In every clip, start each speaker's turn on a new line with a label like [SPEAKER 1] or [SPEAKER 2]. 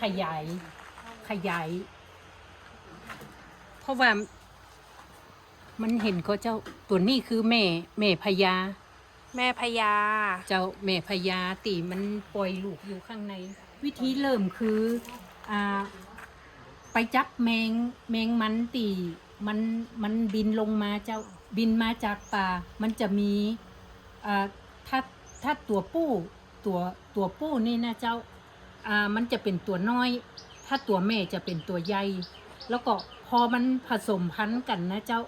[SPEAKER 1] ขยาย ขยาย เพราะว่ามันเห็นก็เจ้าตัวนี้คือแม่แม่พญา
[SPEAKER 2] แม่พญา
[SPEAKER 1] เจ้าแม่พญาตีมันปล่อยลูกอยู่ข้างใน วิธีเริ่มคืออ่าไปจับแมงแมงมันตีมันมันบินลงมาเจ้าบินมาจากป่า มันจะมีอ่าถ้าถ้าตัวผู้ตัวตัวผู้นี่นะเจ้า อ่ามันจะเป็นตัวน้อย ถ้าตัวแม่จะเป็นตัวใหญ่ แล้วก็พอมันผสมพันธุ์กันนะเจ้า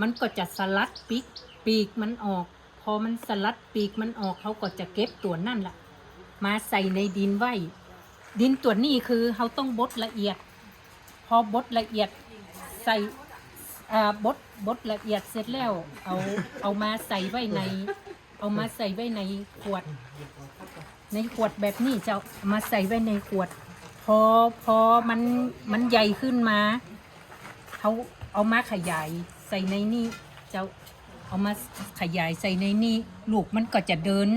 [SPEAKER 1] มันก็จะสลัดปีกปีกมันออก พอมันสลัดปีกมันออกเขาก็จะเก็บตัวนั่นแหละมาใส่ในดินไว้ ดินตัวนี้คือเขาต้องบดละเอียด พอบดละเอียดใส่อ่าบดบดละเอียดเสร็จแล้ว เอาเอามาใส่ไว้ใน เอามาใส่ไว้ในขวด ในขวดแบบนี้จะมาใส่ไว้ในขวด พอพอมันมันใหญ่ขึ้นมาเขาเอามาขยายใส่ในนี่จ้าเอามาขยายใส่ในนี่ลูกมันก็จะเดิน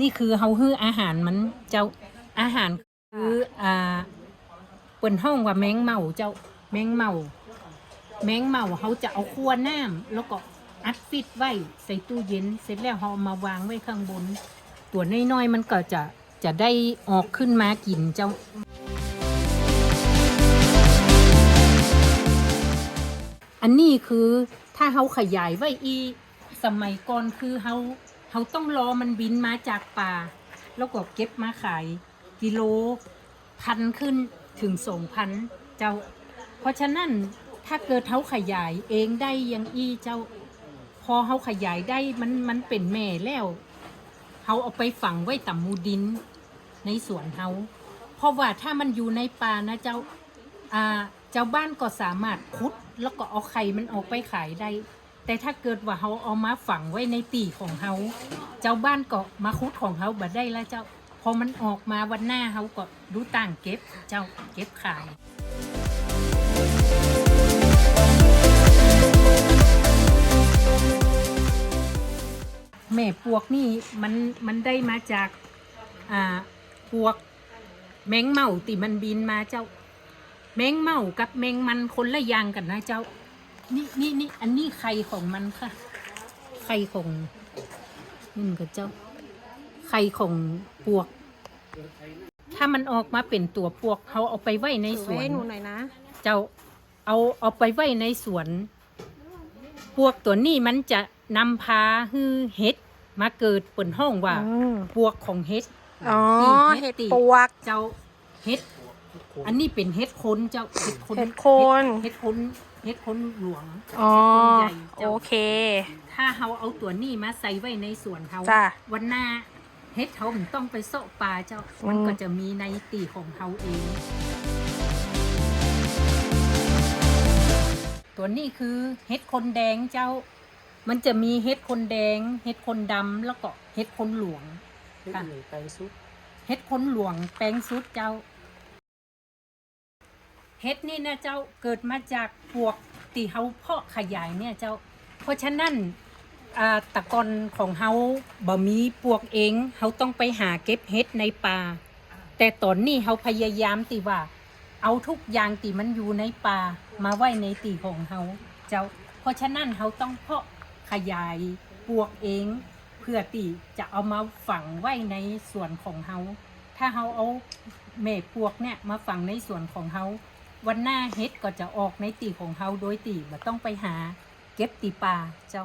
[SPEAKER 1] นี่คือเฮาฮื้ออาหารมันเจ้าอาหารคืออ่าเปิ่นห้องว่าแมงเมาเจ้าแมงเมา แมงเมาเขาจะเอาขั้วน้ำแล้วก็อัดฟิตไว้ใส่ตู้เย็นเสร็จแล้วเขาเอามาวางไว้ข้างบน ตัวน้อยๆ มันก็จะจะได้ออกขึ้นมากินเจ้า อันนี้คือถ้าเขาขยายไว้อีสมัยก่อนคือเขาเขาต้องรอมันบินมาจากป่า แล้วก็เก็บมาขายกิโลพันขึ้นถึงสองพันเจ้า เพราะฉะนั้นถ้าเกิดเขาขยายเองได้ยังอีเจ้า พอเขาขยายได้มันมันเป็นแม่แล้ว เขาเอาไปฝังไว้ต่ำมูดินในสวนเขาเพราะว่าถ้ามันอยู่ในป่านะเจ้าอ่าเจ้าบ้านก็สามารถคุดแล้วก็เอาไข่มันออกไปขายได้ แต่ถ้าเกิดว่าเขาเอามาฝังไว้ในตีของเขาเจ้าบ้านก็มาคุดของเขาบัดได้แล้วเจ้าพอมันออกมาวันหน้าเขาก็ดูต่างเก็บเจ้าเก็บขาย ม่ปวกนี่มันมันได้มาจากอ่าปวก แมงเม่าติมันบินมาเจ้า แมงเม่ากับแมงมันคนละอย่างกันนะเจ้า นี่นี่นี่อันนี้ไข่ของมันค่ะ ไข่ของนี่มันก็เจ้า ไข่ของปวก ถ้ามันออกมาเป็นตัวปวกเขาเอาไปไว้ในส
[SPEAKER 2] ถือ
[SPEAKER 1] ว
[SPEAKER 2] ไว้
[SPEAKER 1] น
[SPEAKER 2] ให้หนูหน่อยนะ
[SPEAKER 1] เจ้าเอาเอาไปไว้ในสวน พวกตัวนี้มันจะนำพาฮือเห็ด มาเกิดเปิ่นห้องว่า
[SPEAKER 2] อืม
[SPEAKER 1] พวกของเห็ด
[SPEAKER 2] อ๋อ
[SPEAKER 1] ตีเห็
[SPEAKER 2] เห็
[SPEAKER 1] ด
[SPEAKER 2] ด
[SPEAKER 1] ตี
[SPEAKER 2] ปวก
[SPEAKER 1] เจ้าเห็ด อันนี้เป็นเห็ดคนเจ้าเห็ดคน
[SPEAKER 2] เห็ดโคน
[SPEAKER 1] เห็ดคนเห็ดคนหลวง
[SPEAKER 2] อ๋อ
[SPEAKER 1] เห็ดคนใหญ่เจ้า
[SPEAKER 2] โอเค
[SPEAKER 1] ถ้าเราเอาตัวนี้มาใส่ไว้ในสวนเขา
[SPEAKER 2] จ้ะ
[SPEAKER 1] วันหน้าเห็ดเขามันต้องไปเสาะปลาเจ้า
[SPEAKER 2] อืม
[SPEAKER 1] มันก็จะมีในตีของเขาเอง ตัวนี้คือเห็ดคนแดงเจ้า มันจะมีเห็ดคนแดงเห็ดคนดำแล้วก็เห็ดคนหลวงค่ะ
[SPEAKER 3] แปลงซุป
[SPEAKER 1] เห็ดคนหลวงแปลงซุดเจ้าเห็ดนี่นะเจ้าเกิดมาจากพวกตีเฮาเพาะขยายเนี่ยเจ้า เพราะฉะนั้นอ่าตะกอนของเฮาบ่มีพวกเองเฮาต้องไปหาเก็บเห็ดในป่าแต่ตอนนี้เฮาพยายามติว่า เอาทุกอย่างตีมันอยู่ในป่ามาไว้ในตีของเฮาเจ้า เพราะฉะนั้นเฮาต้องเพาะ ขยายปวกเอง เพื่อตีจะเอามาฝังไว้ในส่วนของเฮาถ้าเฮาเอาเมฆปวกเนี่ยมาฝังในส่วนของเฮาวันหน้าเฮ็ดก็จะออกในตีของเฮาโดยตีบ่ต้องไปหา เก็บตีปลาเจ้า